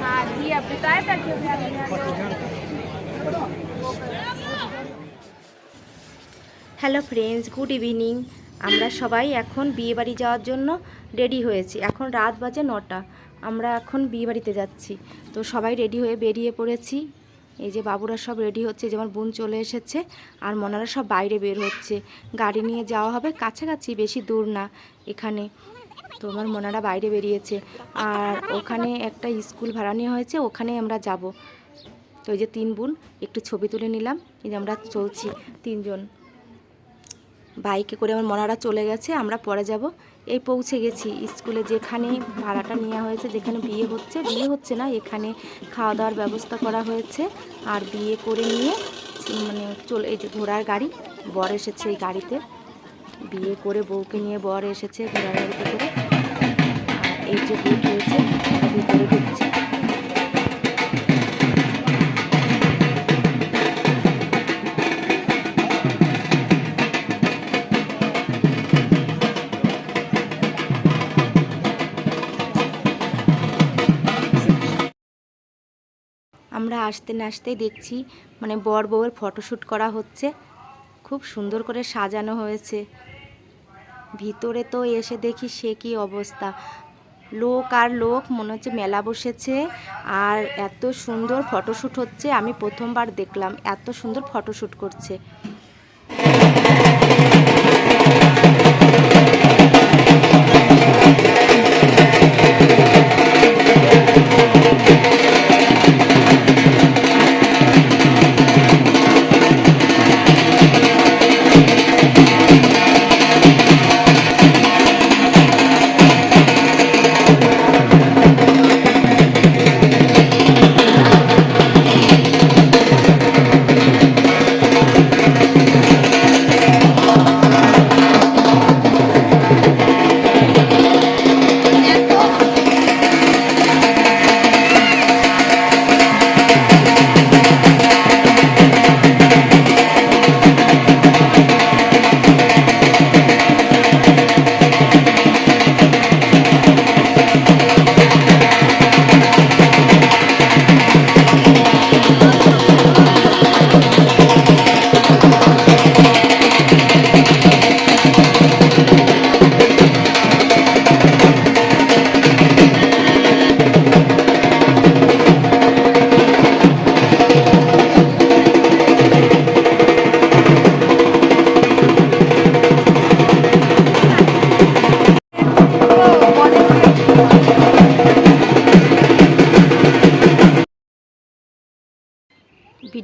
हाँ जी अब बताए था कि अभी आप यहाँ হ্যালো ফ্রেন্ডস গুড ইভিনিং আমরা সবাই এখন বিয়েবাড়ি যাওয়ার জন্য রেডি হয়েছি এখন রাত বাজে নটা আমরা এখন বিয়েবাড়িতে যাচ্ছি তো সবাই রেডি হয়ে বেরিয়ে পড়েছি এই যে বাবুরা সব রেডি হচ্ছে যেমন বোন চলে এসেছে আর মনারা সব বাইরে বের হচ্ছে গাড়ি নিয়ে যাওয়া হবে কাছাকাছি বেশি দূর না এখানে তো আমার মনারা বাইরে বেরিয়েছে। আর ওখানে একটা স্কুল ভাড়া নেওয়া হয়েছে, ওখানে আমরা যাব। তো এই যে তিন বোন, একটু ছবি তুলে নিলাম। এই যে আমরা চলছি তিনজন। বাইকে করে আমার মনারা চলে গেছে, আমরা পরে যাব। এই পৌঁছে গেছি স্কুলে, যেখানে ভাড়াটা নেওয়া হয়েছে, যেখানে বিয়ে হচ্ছে। বিয়ে হচ্ছে না, এখানে খাওয়া দাওয়ার ব্যবস্থা করা হয়েছে। আর বিয়ে করে নিয়ে মানে চলে, এই যে ঘোড়ার গাড়ি, বর এসেছে এই গাড়িতে। বিয়ে করে বউকে নিয়ে বর এসেছে ঘোড়ার করে। আর এই যে হয়েছে আমরা ভিতরে ঢুকছি আমরা আসতে না আসতেই দেখছি মানে বর বউয়ের ফটোশ্যুট করা হচ্ছে। খুব সুন্দর করে সাজানো হয়েছে। ভিতরে তো এসে দেখি সে কি অবস্থা। লোক আর লোক, মনে হচ্ছে মেলা বসেছে। আর এত সুন্দর ফটোশ্যুট হচ্ছে, আমি প্রথমবার দেখলাম। এত সুন্দর ফটোশ্যুট করছে।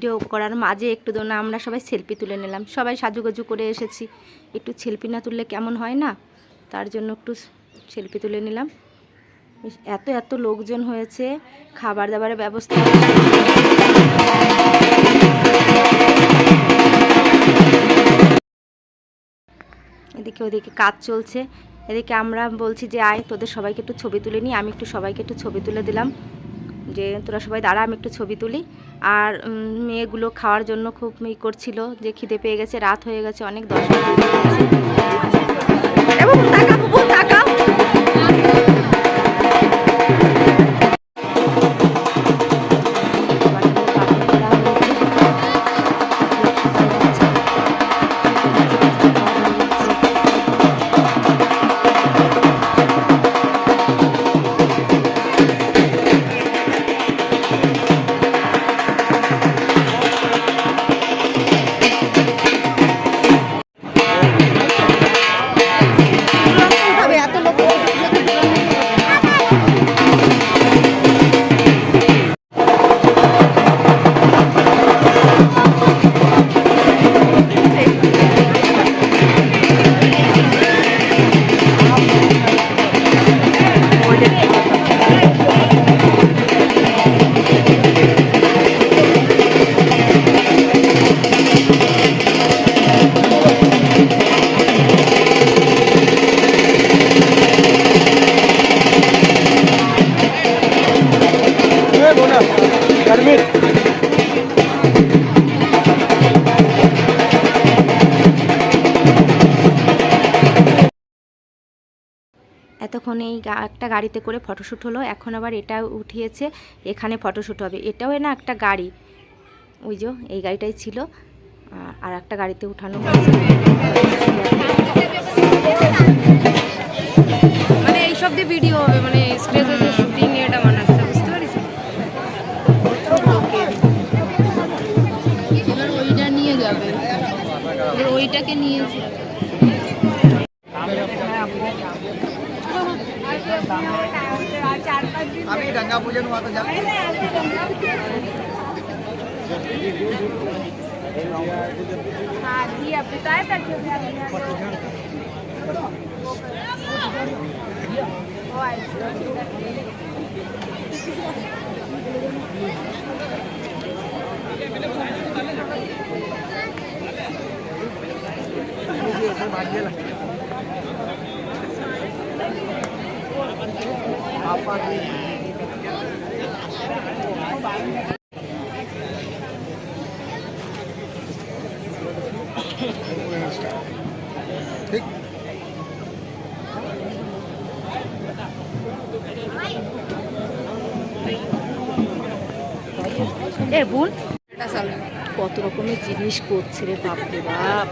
ভিডিও করার মাঝে একটু না আমরা সবাই সেলফি তুলে নিলাম। সবাই সাজুগুজু করে এসেছি। একটু সেলফি না তুললে কেমন হয় না? তার জন্য একটু সেলফি তুলে নিলাম। এত এত লোকজন হয়েছে। খাবার দাবারের ব্যবস্থা। এদিকে, ওদিকে কাজ চলছে। এদিকে আমরা বলছি যে, আয়, তোদের সবাইকে একটু ছবি তুলে নিই। আমি একটু সবাইকে একটু ছবি তুলে দিলাম। যে, তোরা সবাই দাঁড়া, আমি একটু ছবি তুলি। আর মেয়েগুলো খাওয়ার জন্য খুব ই করছিল যে খিদে পেয়ে গেছে, রাত হয়ে গেছে, অনেক দশ এতক্ষণ এই একটা গাড়িতে করে ফটোশ্যুট হলো, এখন আবার এটা উঠিয়েছে, এখানে ফটোশ্যুট হবে। এটাও না একটা গাড়ি। ওই যে, এই গাড়িটাই ছিল। আর একটা গাড়িতে উঠানো মানে এইসব দিয়ে ভিডিও হবে মানে স্টেজে শুটিং এটা বানাচ্ছে বুঝতে পারিস? এবার ওইটা নিয়ে যাবে। ওইটাকে নিয়ে যাবে। आम्ही गंगा पूजन हुआ था जब ঠিক এ বোন কত রকমের জিনিস করছে রে বাপরে বাপ।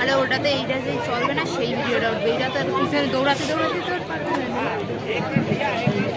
আরে ওটাতে এইটা যে চলবে না, সেই ভিডিওটা উঠবে। এইটা তো আর দৌড়াতে দৌড়াতে পারবে না।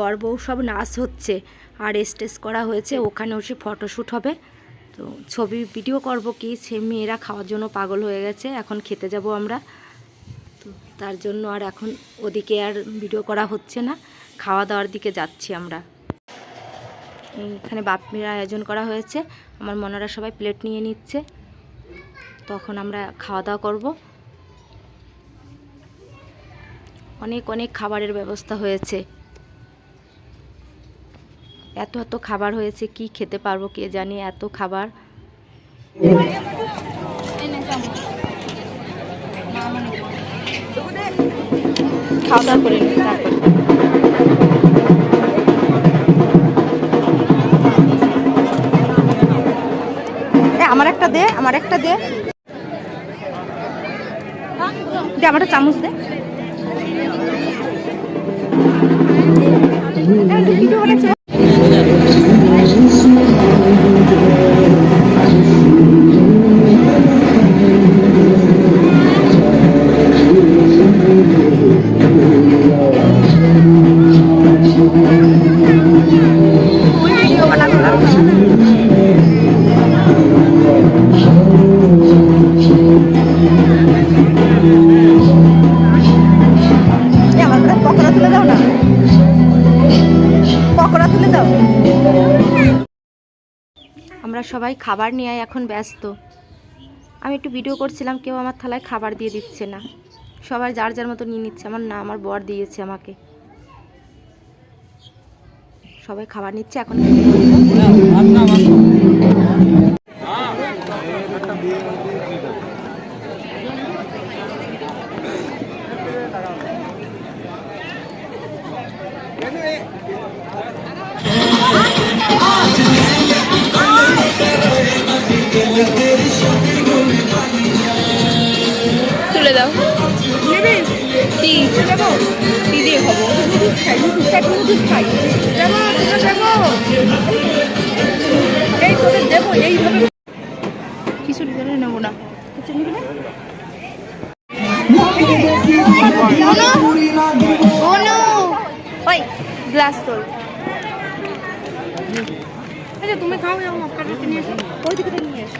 বর বউ সব নাচ হচ্ছে। আর স্টেজ করা হয়েছে ওখানে বসে ফটোশ্যুট হবে। তো ছবি ভিডিও করব কি? সে মেয়েরা খাওয়ার জন্য পাগল হয়ে গেছে, এখন খেতে যাব আমরা। তো তার জন্য আর এখন ওদিকে আর ভিডিও করা হচ্ছে না, খাওয়া দাওয়ার দিকে যাচ্ছি আমরা। এখানে বাপমির আয়োজন করা হয়েছে, আমার মনারা সবাই প্লেট নিয়ে নিচ্ছে। তখন আমরা খাওয়া দাওয়া করব। অনেক অনেক খাবারের ব্যবস্থা হয়েছে। এত এত খাবার হয়েছে, কি খেতে পারব কে জানি, এত খাবার। খাওয়া দাওয়া করে আমার একটা দে, আমার একটা দে। আমার চামচ দে। পকোড়া তুলে দাও। আমরা সবাই খাবার নিয়ে এখন ব্যস্ত। আমি একটু ভিডিও করছিলাম কেউ আমার থালায় খাবার দিয়ে দিচ্ছে না। সবাই যার যার মতো নিয়ে নিচ্ছে। আমার না আমার বর দিয়েছে আমাকে। সবাই খাবার নিচ্ছে এখন কি কি দিয়ে খাব। এই তোদের দেবো এইভাবে। কিছু করে নেব না। কিছু নিবি না অনু গ্লাস তোল। আচ্ছা তুমি খাও যাও মক্কাটা নিয়ে এসো। ওই দিকে নিয়ে এসো।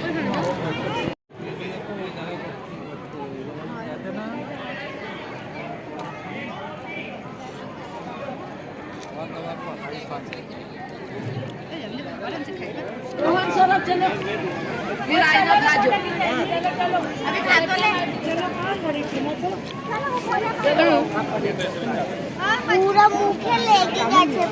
পুরো মুখে লেগে গেছে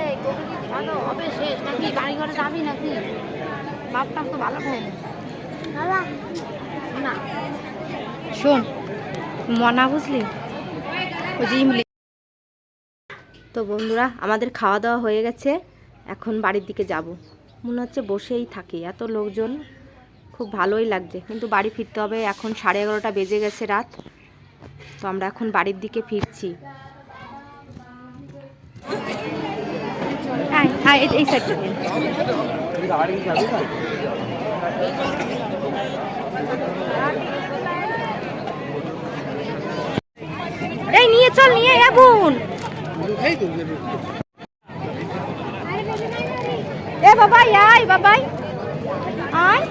এই তোকে কি ভালো হবে শেষ নাকি বাড়ি ঘরে যাবি নাকি বাপটা তো ভালো খায় না। না। শোন মনা বুঝলি? ওই তো বন্ধুরা আমাদের খাওয়া দাওয়া হয়ে গেছে। এখন বাড়ির দিকে যাব। মনে হচ্ছে বসেই থাকি। এত লোকজন খুব ভালোই লাগছে। কিন্তু বাড়ি ফিরতে হবে। এখন সাড়ে এগারোটা বেজে গেছে রাত। তো আমরা এখন বাড়ির দিকে ফিরছি। এই- নিয়ে। এই, নিয়ে চল, নিয়ে আগুন। এ বাবাই, আয় বাবাই। আয়।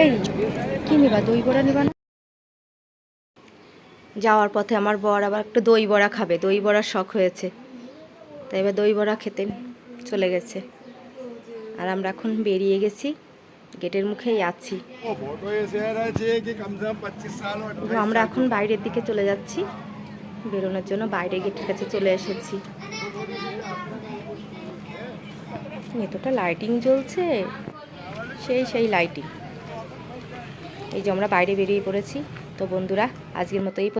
এই, কি নিবা, দই বড়া নিবা না? যাওয়ার পথে আমার বর আবার একটু দই বড়া খাবে। দই বড়ার শখ হয়েছে। তাই এবার দই বড়া খেতে চলে গেছে। আর আমরা এখন বেরিয়ে গেছি। গেটের মুখেই আছি। আমরা এখন বাইরের দিকে চলে যাচ্ছি। বেরোনোর জন্য বাইরে গেটের কাছে চলে এসেছি। এতটা লাইটিং জ্বলছে। সেই সেই লাইটিং এই যে আমরা বাইরে বেরিয়ে পড়েছি। তো বন্ধুরা, আজকের মতো এই